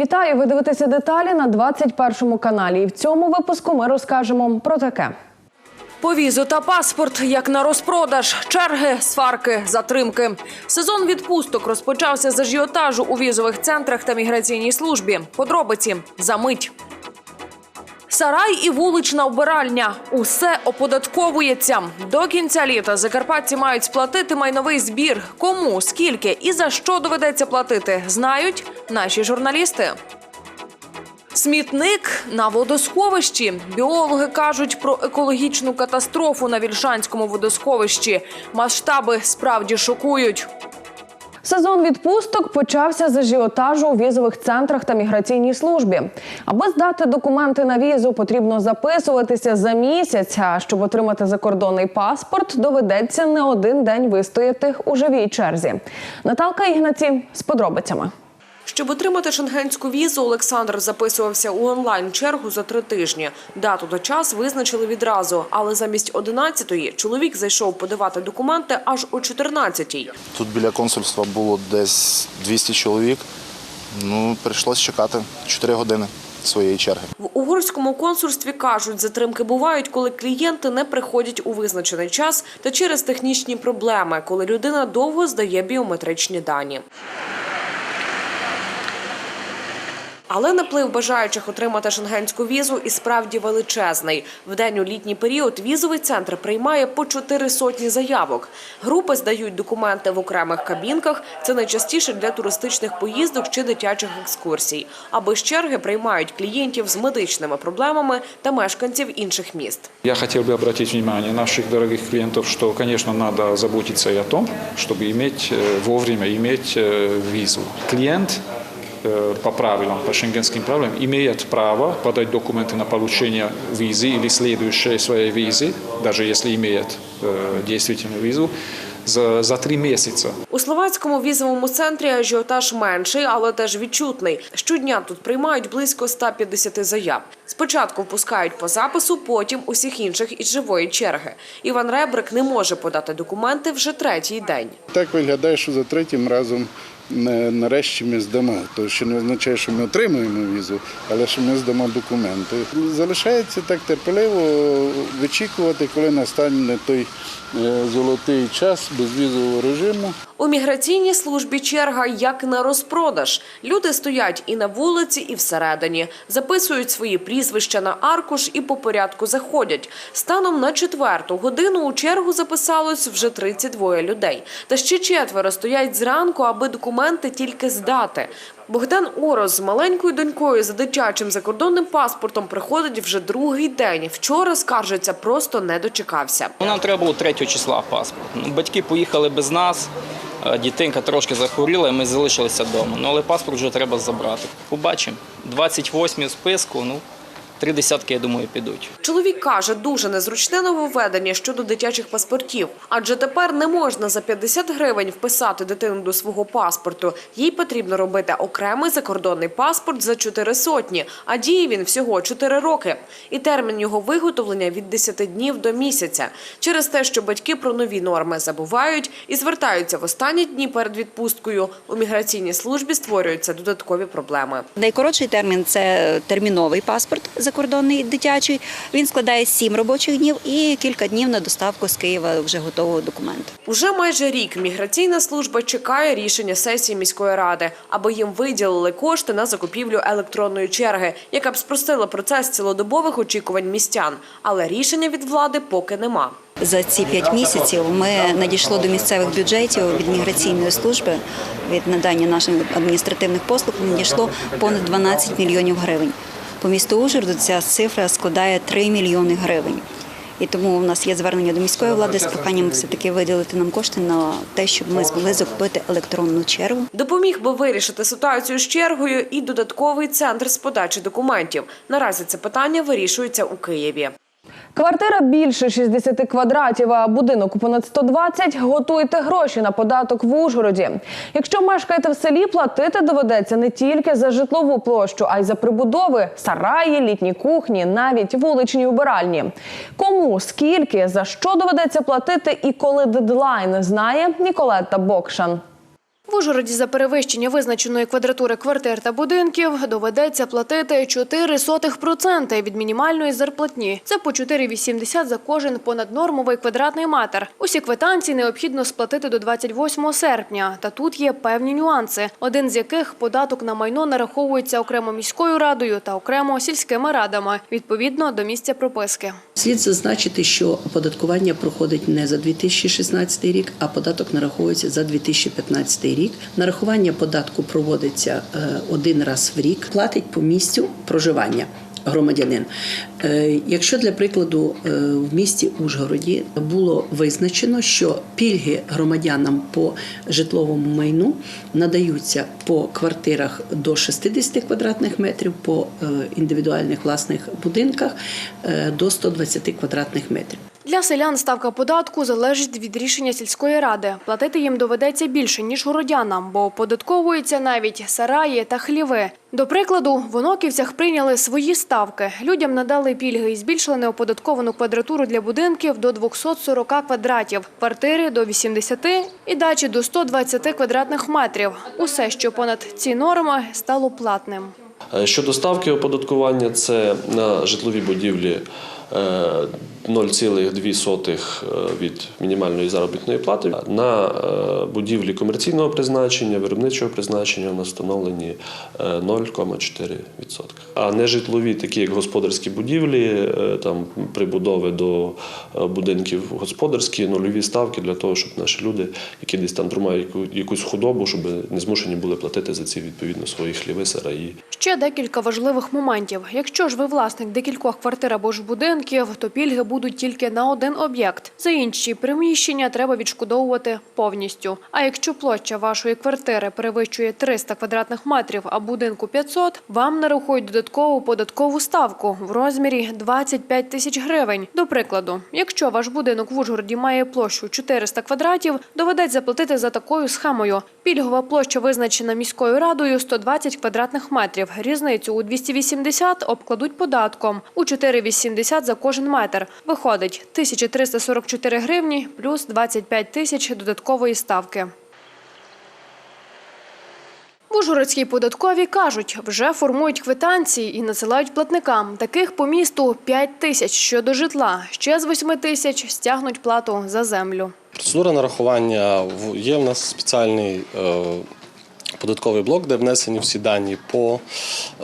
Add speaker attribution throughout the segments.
Speaker 1: Вітаю! Ви дивитеся деталі на 21 каналі. І в цьому випуску ми розкажемо про таке.
Speaker 2: Повізу та паспорт як на розпродаж, черги, сварки, затримки. Сезон відпусток розпочався з ажіотажу у візових центрах та міграційній службі. Подробиці за мить. Сарай і вулична вбиральня – усе оподатковується. До кінця літа закарпатці мають сплатити майновий збір. Кому, скільки і за що доведеться платити, знають наші журналісти. Смітник на водосховищі. Біологи кажуть про екологічну катастрофу на Вільшанському водосховищі. Масштаби справді шокують.
Speaker 1: Сезон відпусток почався з ажіотажу у візових центрах та міграційній службі. Аби здати документи на візу, потрібно записуватися за місяць. А щоб отримати закордонний паспорт, доведеться не один день вистояти у живій черзі. Наталка Ігнаці з подробицями.
Speaker 2: Щоб отримати шенгенську візу, Олександр записувався у онлайн-чергу за три тижні. Дату та час визначили відразу, але замість 11-ї чоловік зайшов подавати документи аж о 14-й.
Speaker 3: Тут біля консульства було десь 200 чоловік. Ну, прийшлось чекати 4 години своєї черги.
Speaker 2: В угорському консульстві кажуть, затримки бувають, коли клієнти не приходять у визначений час та через технічні проблеми, коли людина довго здає біометричні дані. Але наплив бажаючих отримати шенгенську візу і справді величезний. В день у літній період візовий центр приймає по чотири сотні заявок. Групи здають документи в окремих кабінках. Це найчастіше для туристичних поїздок чи дитячих екскурсій. А без черги приймають клієнтів з медичними проблемами та мешканців інших міст.
Speaker 4: Я хотел бы обратить внимание наших дорогих клиентов, что, конечно, надо заботиться и о том, чтобы иметь э, вовремя иметь э, визу. Клиент э, по правилам, по шенгенским правилам, имеет право подать документы на получение визы или следующей своей визы, даже если имеет э, действительную визу, за, за три месяца.
Speaker 2: У словацькому візовому центрі ажіотаж менший, але теж відчутний. Щодня тут приймають близько 150 заяв. Спочатку впускають по запису, потім усіх інших із живої черги. Іван Ребрик не може подати документи вже третій день.
Speaker 5: Так виглядає, що за третім разом е, нарешті ми здамо. То ще не означає, що ми отримуємо візу, але що ми здамо документи. Залишається так терпеливо вичікувати, коли настане той золотий час безвізового режиму.
Speaker 2: У міграційній службі черга як на розпродаж. Люди стоять і на вулиці, і всередині. Записують свої прізвища на аркуш і по порядку заходять. Станом на четверту годину у чергу записалось вже 32 людей. Та ще четверо стоять зранку, аби документи тільки здати. Богдан Ороз з маленькою донькою за дитячим закордонним паспортом приходить вже другий день. Вчора скаржиться, просто не дочекався.
Speaker 6: Нам треба було 3 числа паспорт. Ну, Батьки поїхали без нас, е, дітинка трошки захворіла, і ми залишилися вдома. Ну, але паспорт вже треба забрати. Побачимо. 28 в списку, ну, три десятки, я думаю, підуть.
Speaker 2: Чоловік каже, дуже незручне нововведення щодо дитячих паспортів, адже тепер не можна за 50 гривень вписати дитину до свого паспорту. Їй потрібно робити окремий закордонний паспорт за 4 сотні, а діє він всього 4 роки. І термін його виготовлення від 10 днів до місяця. Через те, що батьки про нові норми забувають і звертаються в останні дні перед відпусткою, у міграційній службі створюються додаткові проблеми.
Speaker 7: Найкоротший термін це терміновий паспорт закордонний дитячий. Він складає сім робочих днів і кілька днів на доставку з Києва вже готового документу.
Speaker 2: Уже майже рік міграційна служба чекає рішення сесії міської ради, аби їм виділили кошти на закупівлю електронної черги, яка б спростила процес цілодобових очікувань містян. Але рішення від влади поки нема.
Speaker 7: За ці п'ять місяців ми надійшло до місцевих бюджетів від міграційної служби від надання наших адміністративних послуг надійшло понад 12 мільйонів гривень. По місту Ужгороду ця цифра складає 3 мільйони гривень. І тому у нас є звернення до міської влади з проханням все таки виділити нам кошти на те, щоб ми змогли закупити електронну чергу.
Speaker 2: Допоміг би вирішити ситуацію з чергою і додатковий центр з подачі документів. Наразі це питання вирішується у Києві.
Speaker 1: Квартира більше 60 квадратів, а будинок понад 120 – готуйте гроші на податок в Ужгороді. Якщо мешкаєте в селі, платити доведеться не тільки за житлову площу, а й за прибудови, сараї, літні кухні, навіть вуличні убиральні. Кому, скільки, за що доведеться платити і коли дедлайн, знає Ніколетта Бокшан.
Speaker 8: В Ужгороді за перевищення визначеної квадратури квартир та будинків доведеться платити 0,04% від мінімальної зарплатні. Це по 4,80 за кожен понаднормовий квадратний метр. Усі квитанції необхідно сплатити до 28 серпня. Та тут є певні нюанси, один з яких податок на майно нараховується окремо міською радою та окремо сільськими радами, відповідно до місця прописки.
Speaker 9: Слід зазначити, що оподаткування проходить не за 2016 рік, а податок нараховується за 2015 рік. Нарахування податку проводиться е, один раз в рік, платить по місцю проживання. Громадянин, Е, якщо для прикладу е, в місті Ужгороді було визначено, що пільги громадянам по житловому майну надаються по квартирах до 60 квадратних метрів, по індивідуальних власних будинках до 120 квадратних метрів.
Speaker 8: Для селян ставка податку залежить від рішення сільської ради. Платити їм доведеться більше, ніж городянам, бо оподатковуються навіть сараї та хліви. До прикладу, в Оноківцях прийняли свої ставки. Людям надали пільги і збільшили неоподатковану квадратуру для будинків до 240 квадратів, квартири до 80 і дачі до 120 квадратних метрів. Усе, що понад ці норми, стало платним.
Speaker 10: Е, Щодо ставки оподаткування, це на житлові будівлі е, 0,2 е, від мінімальної заробітної плати. На е, будівлі комерційного призначення, виробничого призначення у нас встановлені е, 0,4%. А нежитлові, такі як господарські будівлі, е, там прибудови до е, будинків господарські, нульові ставки для того, щоб наші люди, які десь там тримають якусь худобу, щоб не змушені були платити за ці відповідно свої хліви, сараї.
Speaker 8: Ще декілька важливих моментів. Якщо ж ви власник декількох квартир або ж будинків, то пільги будуть тільки на один об'єкт. За інші приміщення треба відшкодовувати повністю. А якщо площа вашої квартири перевищує 300 квадратних метрів, а будинку 500, вам нарахують додаткову податкову ставку в розмірі 25 тисяч гривень. До прикладу, якщо ваш будинок в Ужгороді має площу 400 квадратів, доведеться платити за такою схемою. Пільгова площа визначена міською радою 120 квадратних метрів. Різницю у 280 обкладуть податком у 4,80 за кожен метр. Виходить 1344 гривні плюс 25 тисяч додаткової ставки. В Ужгородській податковій кажуть, вже формують квитанції і надсилають платникам. Таких по місту 5 тисяч щодо житла. Ще з 8 тисяч стягнуть плату за землю.
Speaker 11: Процедура нарахування є в нас спеціальний е, податковий блок, де внесені всі дані по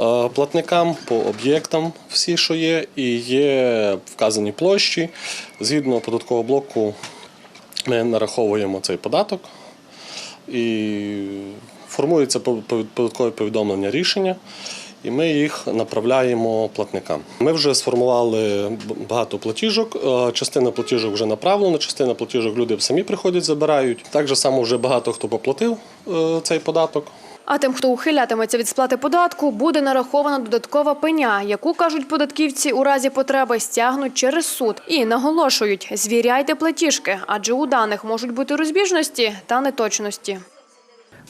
Speaker 11: е, платникам, по об'єктам, всі, що є, і є вказані площі. Згідно податкового блоку ми нараховуємо цей податок і формується по- по- податкове повідомлення рішення. І ми їх направляємо платникам. Ми вже сформували багато платіжок. Е, Частина платіжок вже направлена, частина платіжок люди самі приходять, забирають. Так же само вже багато хто поплатив е, цей податок.
Speaker 8: А тим, хто ухилятиметься від сплати податку, буде нарахована додаткова пеня, яку кажуть податківці у разі потреби стягнуть через суд. І наголошують, звіряйте платіжки, адже у даних можуть бути розбіжності та неточності.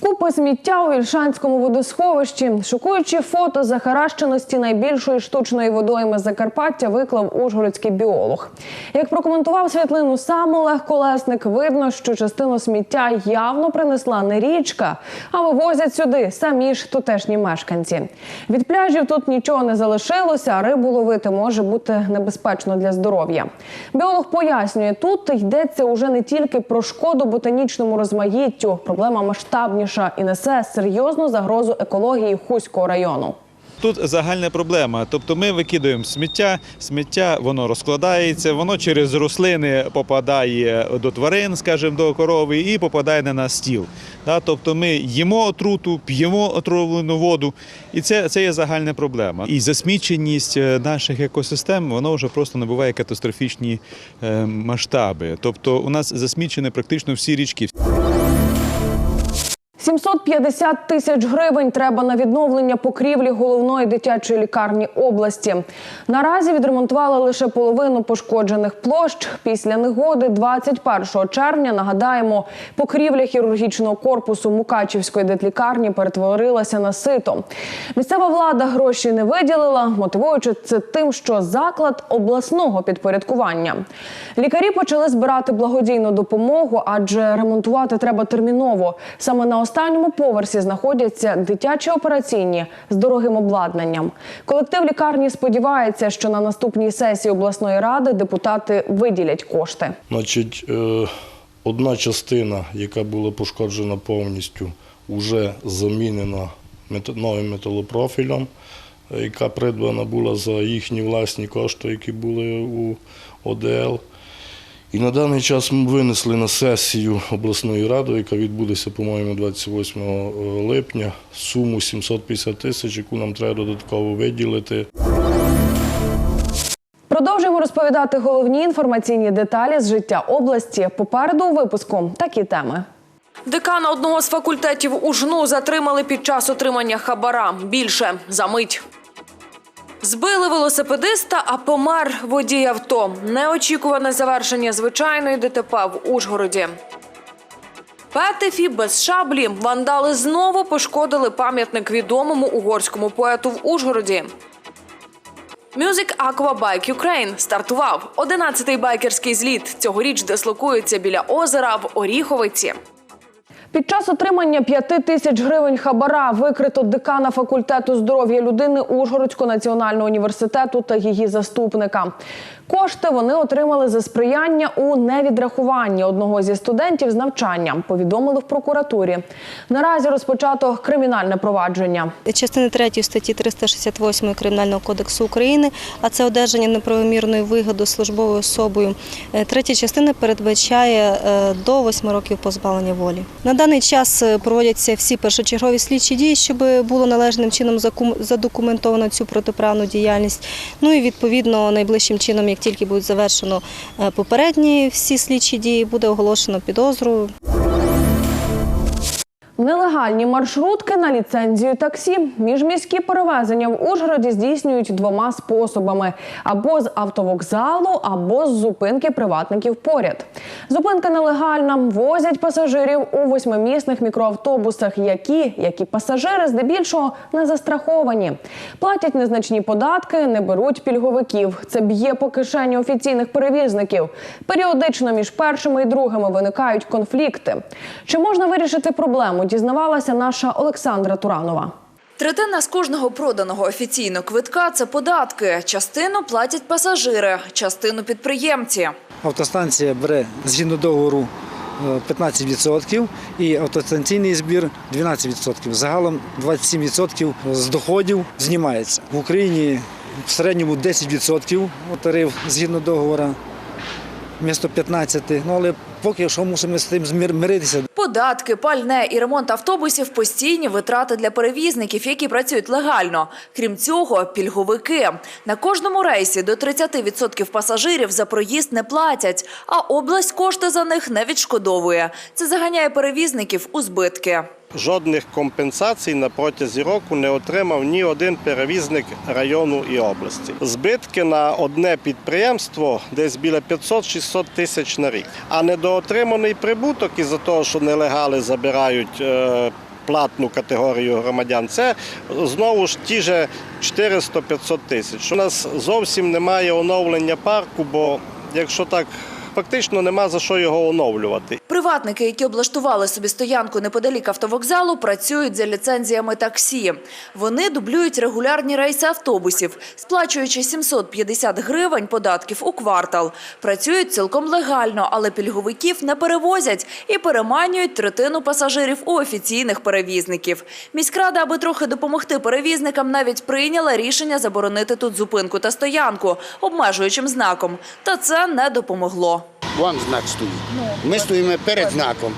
Speaker 1: Купи сміття у Ільшанському водосховищі. Шокуючі фото захаращеності найбільшої штучної водойми Закарпаття виклав ужгородський біолог. Як прокоментував світлину сам Олег Колесник, видно, що частину сміття явно принесла не річка, а вивозять сюди самі ж тутешні мешканці. Від пляжів тут нічого не залишилося, а рибу ловити може бути небезпечно для здоров'я. Біолог пояснює, тут йдеться уже не тільки про шкоду ботанічному розмаїттю, проблема масштабніша і несе серйозну загрозу екології Хуського району.
Speaker 12: Тут загальна проблема. Тобто ми викидаємо сміття, сміття воно розкладається, воно через рослини попадає до тварин, скажімо, до корови, і попадає на наш стіл. Тобто ми їмо отруту, п'ємо отравлену воду, і це, це є загальна проблема. І засміченість е, наших екосистем воно вже просто набуває катастрофічні е, масштаби. Тобто у нас засмічені практично всі річки.
Speaker 1: 750 тисяч гривень треба на відновлення покрівлі головної дитячої лікарні області. Наразі відремонтували лише половину пошкоджених площ. Після негоди 21 червня, нагадаємо, покрівля хірургічного корпусу Мукачівської дитлікарні перетворилася на сито. Місцева влада гроші не виділила, мотивуючи це тим, що заклад обласного підпорядкування. Лікарі почали збирати благодійну допомогу, адже ремонтувати треба терміново. Саме на останній останньому поверсі знаходяться дитячі операційні з дорогим обладнанням. Колектив лікарні сподівається, що на наступній сесії обласної ради депутати виділять кошти.
Speaker 13: Значить, е, одна частина, яка була пошкоджена повністю, вже замінена новим металопрофілем, е, яка придбана була за їхні власні кошти, які були у ОДЛ. І на даний час ми винесли на сесію обласної ради, яка відбудеться, по-моєму, 28 липня, суму 750 тисяч, яку нам треба додатково виділити.
Speaker 1: Продовжуємо розповідати головні інформаційні деталі з життя області. Попереду у випуску такі теми.
Speaker 2: Декана одного з факультетів УЖНУ затримали під час отримання хабара. Більше за мить. Збили велосипедиста, а помер водій авто. Неочікуване завершення звичайної ДТП в Ужгороді. Петефі без шаблі. Вандали знову пошкодили пам'ятник відомому угорському поету в Ужгороді. Music Aqua Bike Ukraine стартував. 11-й байкерський зліт. Цьогоріч дислокується біля озера в Оріховиці.
Speaker 1: Під час отримання п'яти тисяч гривень хабара викрито декана факультету здоров'я людини Ужгородського національного університету та її заступника. Кошти вони отримали за сприяння у невідрахуванні одного зі студентів з навчання. Повідомили в прокуратурі. Наразі розпочато кримінальне провадження.
Speaker 14: частини 3 статті 368 Кримінального кодексу України, а це одержання неправомірної вигоди службовою особою. Е, Третя частина передбачає е, до 8 років позбавлення волі. На даний час е, проводяться всі першочергові слідчі дії, щоб було належним чином задокументовано цю протиправну діяльність. Ну і відповідно найближчим чином, як тільки буде завершено е, попередні всі слідчі дії, буде оголошено підозру.
Speaker 1: Нелегальні маршрутки на ліцензію таксі. Міжміські перевезення в Ужгороді здійснюють двома способами: або з автовокзалу, або з зупинки приватників поряд. Зупинка нелегальна. Возять пасажирів у восьмимісних мікроавтобусах, які, як і пасажири, здебільшого не застраховані. Платять незначні податки, не беруть пільговиків. Це б'є по кишені офіційних перевізників. Періодично між першими і другими виникають конфлікти. Чи можна вирішити проблему? Дізнавалася наша Олександра Туранова.
Speaker 15: Третина з кожного проданого офіційно квитка – це податки. Частину платять пасажири, частину – підприємці.
Speaker 16: Автостанція бере згідно договору е, 15% і автостанційний збір 12%. Загалом 27% з доходів знімається. В Україні в середньому 10% тариф згідно договору, місто 15%. Ну, але поки що мусимо з тим миритися.
Speaker 15: Податки, пальне і ремонт автобусів – постійні витрати для перевізників, які працюють легально. Крім цього, пільговики. На кожному рейсі до 30% пасажирів за проїзд не платять, а область кошти за них не відшкодовує. Це заганяє перевізників у збитки.
Speaker 17: Жодних компенсацій на протязі року не отримав ні один перевізник району і області. Збитки на одне підприємство десь біля 500-600 тисяч на рік. А недоотриманий прибуток із-за того, що нелегали забирають. е, Платну категорію громадян це знову ж ті же 400-500 тисяч. У нас зовсім немає оновлення парку, бо якщо так фактично нема за що його оновлювати.
Speaker 15: Приватники, які облаштували собі стоянку неподалік автовокзалу, працюють за ліцензіями таксі. Вони дублюють регулярні рейси автобусів, сплачуючи 750 гривень податків у квартал. Працюють цілком легально, але пільговиків не перевозять і переманюють третину пасажирів у офіційних перевізників. Міськрада, аби трохи допомогти перевізникам, навіть прийняла рішення заборонити тут зупинку та стоянку обмежуючим знаком. Та це не допомогло.
Speaker 18: Вон знак стоїть. Ми стоїмо перед знаком.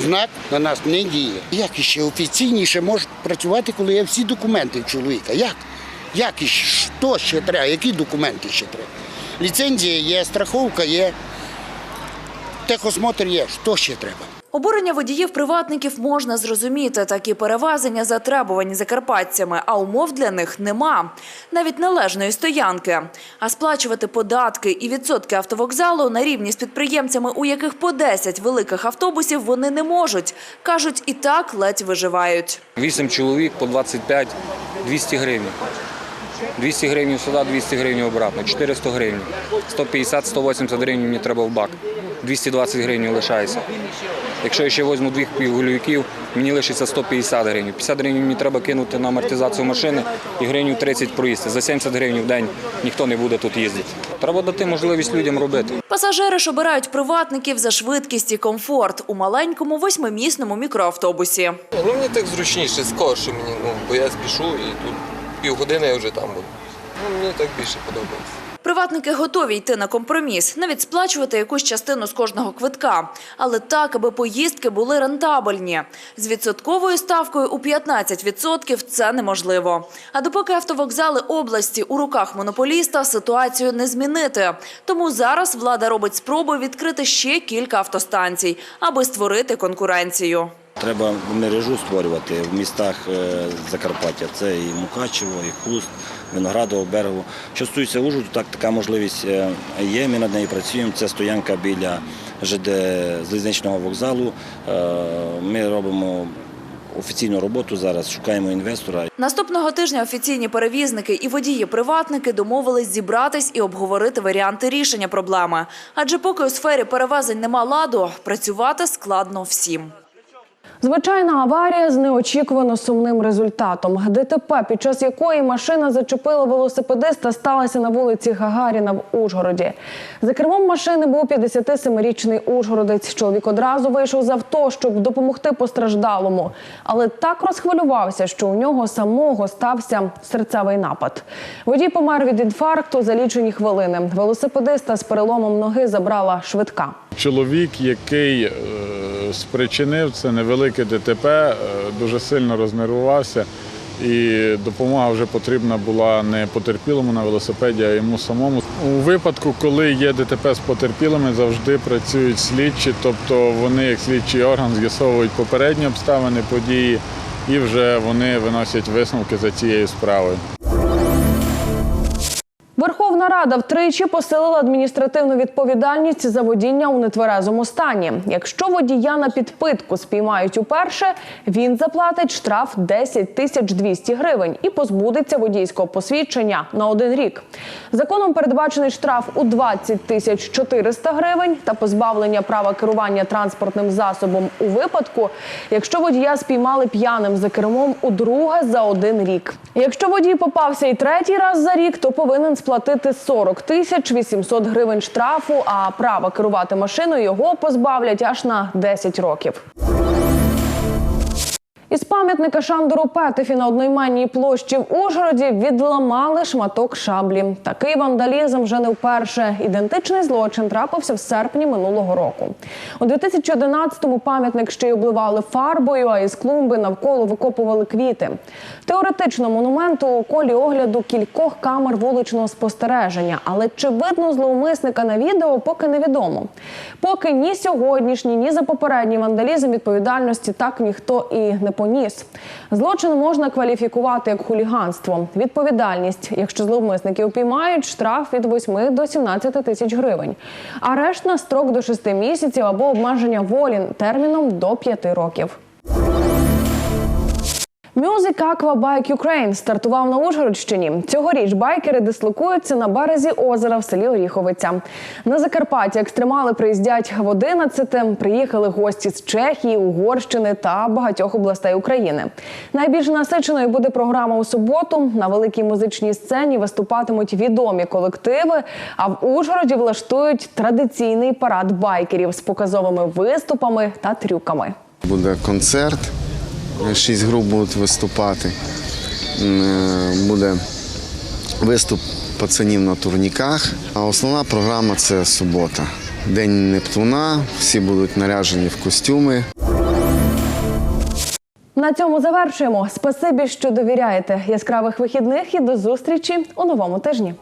Speaker 18: Знак на нас не діє. Як іще офіційніше може працювати, коли є всі документи в чоловіка? Як? Як іще? Що ще треба? Які документи ще треба? Ліцензія є, страховка є, техосмотр є. Що ще треба?
Speaker 15: Обурення водіїв-приватників можна зрозуміти. Такі перевезення затребувані закарпатцями, а умов для них нема. Навіть належної стоянки. А сплачувати податки і відсотки автовокзалу на рівні з підприємцями, у яких по 10 великих автобусів, вони не можуть. Кажуть, і так ледь виживають.
Speaker 19: Вісім чоловік по 25 200 гривень. 200 гривень сюди, 200 гривень обратно, 400 гривень. 150-180 гривень мені треба в бак. 220 гривень лишається. Якщо я ще візьму двох півгулюків, мені лишиться 150 гривень. 50 гривень мені треба кинути на амортизацію машини і гривень 30 проїсти. За 70 гривень в день ніхто не буде тут їздити. Треба дати можливість людям робити.
Speaker 15: Пасажири ж обирають приватників за швидкість і комфорт у маленькому восьмимісному мікроавтобусі.
Speaker 20: Ну мені так зручніше, скорше мені, ну, бо я спішу і тут півгодини я вже там буду. Ну, мені так більше подобається.
Speaker 15: Приватники готові йти на компроміс, навіть сплачувати якусь частину з кожного квитка, але так, аби поїздки були рентабельні. З відсотковою ставкою у 15% це неможливо. А допоки автовокзали області у руках монополіста, ситуацію не змінити. Тому зараз влада робить спроби відкрити ще кілька автостанцій, аби створити конкуренцію.
Speaker 21: Треба мережу створювати в містах е, Закарпаття. Це і Мукачево, і Хуст, Виноградово, Берегово. Що стосується Ужгороду, так така можливість е, є. Ми над нею працюємо. Це стоянка біля ЖД залізничного вокзалу. Е, Ми робимо офіційну роботу зараз, шукаємо інвестора.
Speaker 15: Наступного тижня офіційні перевізники і водії-приватники домовились зібратись і обговорити варіанти рішення проблеми. Адже поки у сфері перевезень нема ладу, працювати складно всім.
Speaker 1: Звичайна аварія з неочікувано сумним результатом. ДТП, під час якої машина зачепила велосипедиста, сталася на вулиці Гагаріна в Ужгороді. За кермом машини був 57-річний ужгородець. Чоловік одразу вийшов з авто, щоб допомогти постраждалому, але так розхвилювався, що у нього самого стався серцевий напад. Водій помер від інфаркту за лічені хвилини. Велосипедиста з переломом ноги забрала швидка.
Speaker 22: Чоловік, який е, спричинив це невелике ДТП, е, дуже сильно рознервувався, і допомога вже потрібна була не потерпілому на велосипеді, а йому самому. У випадку, коли є ДТП з потерпілими, завжди працюють слідчі, тобто вони, як слідчий орган, з'ясовують попередні обставини події і вже вони виносять висновки за цією справою.
Speaker 1: Верховна Рада втричі посилила адміністративну відповідальність за водіння у нетверезому стані. Якщо водія на підпитку спіймають уперше, він заплатить штраф 10 тисяч 200 гривень і позбудеться водійського посвідчення на один рік. Законом передбачений штраф у 20 тисяч 400 гривень та позбавлення права керування транспортним засобом у випадку, якщо водія спіймали п'яним за кермом удруге за один рік. Якщо водій попався і третій раз за рік, то повинен сплатити 40 тисяч 800 гривень штрафу, а права керувати машиною його позбавлять аж на 10 років. Із пам'ятника Шандору Петефі на одноіменній площі в Ужгороді відламали шматок шаблі. Такий вандалізм вже не вперше. Ідентичний злочин трапився в серпні минулого року. У 2011-му пам'ятник ще й обливали фарбою, а із клумби навколо викопували квіти. Теоретично монументу у колі огляду кількох камер вуличного спостереження, але чи видно зловмисника на відео, поки невідомо. Поки ні сьогоднішній, ні за попередній вандалізм відповідальності так ніхто і не поніс. Злочин можна кваліфікувати як хуліганство. Відповідальність, якщо зловмисники упіймають, штраф від 8 до 17 тисяч гривень. Арешт на строк до 6 місяців або обмеження волі терміном до 5 років. Aqua Bike Ukraine стартував на Ужгородщині. Цьогоріч байкери дислокуються на березі озера в селі Оріховиця. На Закарпатті екстремали приїздять в 11 Приїхали гості з Чехії, Угорщини та багатьох областей України. Найбільш насиченою буде програма у суботу. На великій музичній сцені виступатимуть відомі колективи. А в Ужгороді влаштують традиційний парад байкерів з показовими виступами та трюками.
Speaker 23: Буде концерт, шість груп будуть виступати. Е, Буде виступ пацанів на турніках. А основна програма це субота. День Нептуна, всі будуть наряжені в костюми.
Speaker 1: На цьому завершуємо. Спасибі, що довіряєте яскравих вихідних і до зустрічі у новому тижні.